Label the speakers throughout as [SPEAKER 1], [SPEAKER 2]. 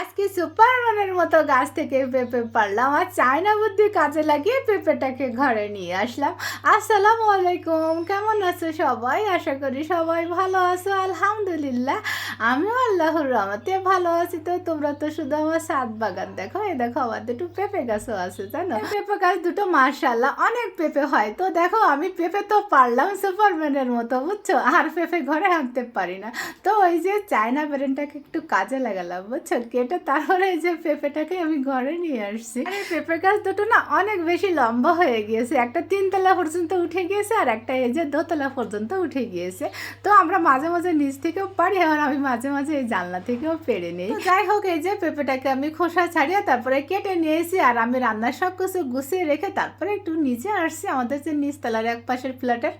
[SPEAKER 1] আজকে সুপারম্যানের মতো গাছ থেকে পেঁপে পারলাম আর চায়না বুদ্ধি কাজে লাগিয়ে পেঁপেটাকে ঘরে নিয়ে আসলাম। আসসালামু আলাইকুম, কেমন আছো সবাই? আশা করি সবাই ভালো আছো, আলহামদুলিল্লাহ। আমিও আল্লাহর রহমতে ভালো আছি। তো তোমরা তো শুধু আমার সাত বাগান দেখো, এই দেখো আমার দুটো পেঁপে গাছও আছে, জানো? পেঁপে গাছ দুটো মার্শাল্লাহ অনেক পেঁপে হয়। তো দেখো আমি পেঁপে তো পারলাম সুপারম্যানের মতো, বুঝছ? আর পেঁপে ঘরে আনতে পারি না। তো ওই যে চায়না ব্রেনটাকে একটু কাজে লাগালাম, বুঝছ? কেটে তারপরে এই যে পেঁপেটাকে আমি ঘরে নিয়ে আসছি। আর পেঁপে গাছ দুটো না অনেক বেশি লম্বা হয়ে গিয়েছে। একটা তিনতলা পর্যন্ত উঠে গিয়েছে আর একটা এই যে দোতলা পর্যন্ত উঠে গিয়েছে। তো আমরা মাঝে মাঝে নিচ থেকেও পারি আর আমি মাঝে মাঝে এই জানলা থেকেও পেরে নিই। যাই হোক, এই যে পেঁপেটাকে আমি খোসা ছাড়িয়ে তারপরে কেটে নিয়েছি আর আমি রান্নার সব কিছু গুছিয়ে রেখে তারপরে একটু নিচে আসছি। আমাদের যে নিচতলার এক পাশের ফ্ল্যাটের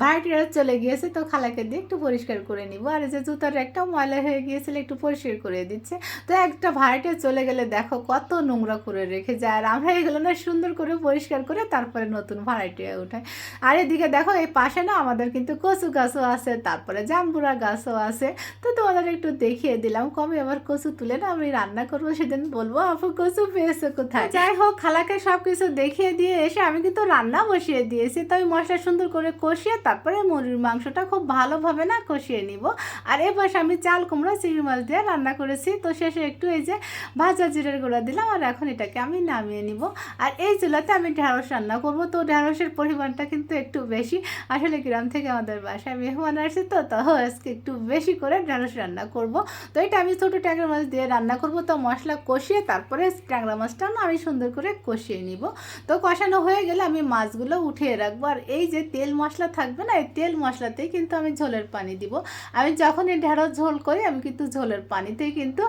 [SPEAKER 1] ভাইটিরা চলে গিয়েছে। তো খালাকে দিয়ে একটু পরিষ্কার করে নিব। আর এই যে জুতার একটা ময়লা হয়ে গিয়েছিল, একটু পরিষ্কার করে দিচ্ছে। তো একটা ভাড়াটে চলে গেলে দেখো কত নোংরা করে রেখে যায়। আর আমরা এগুলো না সুন্দর করে পরিষ্কার করে তারপরে নতুন ভাড়াইটিয়া উঠাই। আর এদিকে দেখো এই পাশে না আমাদের কিন্তু কচু গাছও আছে, তারপরে জাম্বুরা গাছও আছে। তো তোমাদের একটু দেখিয়ে দিলাম, কবে আবার কচু তুলে না আমি রান্না করব সেদিন বলব, আপু, কচু পেয়েছে কোথায়? যাই হোক, খালাকে সব কিছু দেখিয়ে দিয়ে এসে আমি কিন্তু রান্না বসিয়ে দিয়েছি। তো ওই মশলা সুন্দর করে কষিয়ে তারপরে মুরগির মাংসটা খুব ভালোভাবে না কষিয়ে নিব। আর এ পাশে আমি চাল কুমড়া, চিংড়ি মাছ দিয়ে রান্না করেছি। তো শেষে একটু এই যে ভাজা জিরের গুঁড়া দিলাম আর এখন এটাকে আমি নামিয়ে নিব। আর এই চুলাতে আমি ঢ্যাঁড়স রান্না করব। তো ঢ্যাঁড়সের পরিমাণটা কিন্তু একটু বেশি। আসলে গ্রাম থেকে আমাদের বাসায় মেহমান আসছে তো তো আজকে একটু বেশি করে ঢ্যাঁড়স রান্না করব। তো এটা আমি ছোটো ট্যাংরা মাছ দিয়ে রান্না করব। তো মশলা কষিয়ে তারপরে ট্যাংরা মাছটা না আমি সুন্দর করে কষিয়ে নিব। তো কষানো হয়ে গেলে আমি মাছগুলো উঠিয়ে রাখব। আর এই যে তেল মশলা থাকবে না, এই তেল মশলাতেই কিন্তু আমি ঝোলের পানি দিব। আমি যখনই ঢ্যাঁড়স ঝোল করি, আমি কিন্তু ঝোলের পানিতেই কিন্তু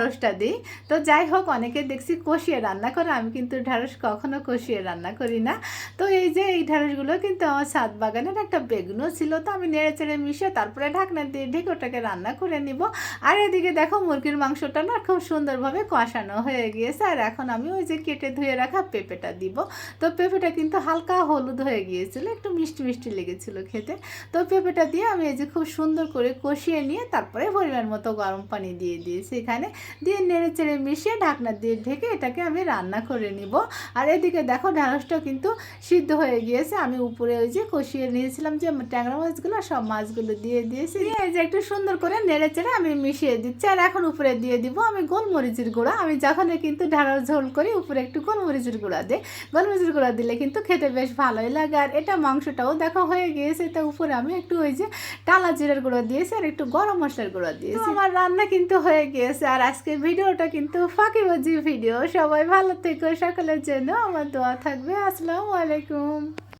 [SPEAKER 1] ঢ্যাঁড়সটা দিই। তো যাই হোক, অনেকে দেখছি কষিয়ে রান্না করে, আমি কিন্তু ঢ্যাঁড়স কখনো কষিয়ে রান্না করি না। তো এই যে এই ঢ্যাঁড়সগুলো কিন্তু আমার ছাদ বাগানের একটা বেগুনও ছিল, তো আমি নেড়ে চেড়ে মিশিয়ে তারপরে ঢাকনা দিয়ে ঢেকে ওটাকে রান্না করে নিব। আর এদিকে দেখো মুরগির মাংসটা না খুব সুন্দরভাবে কষানো হয়ে গিয়েছে, আর এখন আমি ওই যে কেটে ধুয়ে রাখা পেঁপেটা দিব। তো পেঁপেটা কিন্তু হালকা হলুদ হয়ে গিয়েছিল, একটু মিষ্টি মিষ্টি লেগেছিল খেতে। তো পেঁপেটা দিয়ে আমি এই যে খুব সুন্দর করে কষিয়ে নিয়ে তারপরে পরিমাণ মতো গরম পানি দিয়ে দিয়েছি এখানে। দিয়ে নেড়ে চেড়ে মিশিয়ে ঢাকনা দিয়ে ঢেকে এটাকে আমি রান্না করে নিব। আর এদিকে দেখো ঢ্যাঁড়সটা কিন্তু সিদ্ধ হয়ে গিয়েছে। আমি উপরে ওই যে কষিয়ে নিয়েছিলাম যে ট্যাংরা মাছগুলো, সব মাছগুলো দিয়ে দিয়েছি। দিয়ে এই যে একটু সুন্দর করে নেড়ে চেড়ে আমি মিশিয়ে দিচ্ছি। আর এখন উপরে দিয়ে দিব আমি গোলমরিচের গুঁড়া। আমি যখন কিন্তু ঢ্যাঁড়স ঝোল করি, উপরে একটু গোলমরিচের গুঁড়া দিই। গোলমরিচের গুঁড়া দিলে কিন্তু খেতে বেশ ভালোই লাগে। আর এটা মাংসটাও দেখো হয়ে গিয়েছে। তা উপরে আমি একটু ওই যে টালা জিরের গুঁড়ো দিয়েছি আর একটু গরম মশলার গুঁড়ো দিয়েছি। আমার রান্না কিন্তু হয়ে গিয়েছে। আর আজকের ভিডিওটা কিন্তু ফাঁকি ফাঁকিবাজি ভিডিও। সবাই ভালো থেকো, সকলের জন্য আমার দোয়া থাকবে। আসসালামু আলাইকুম।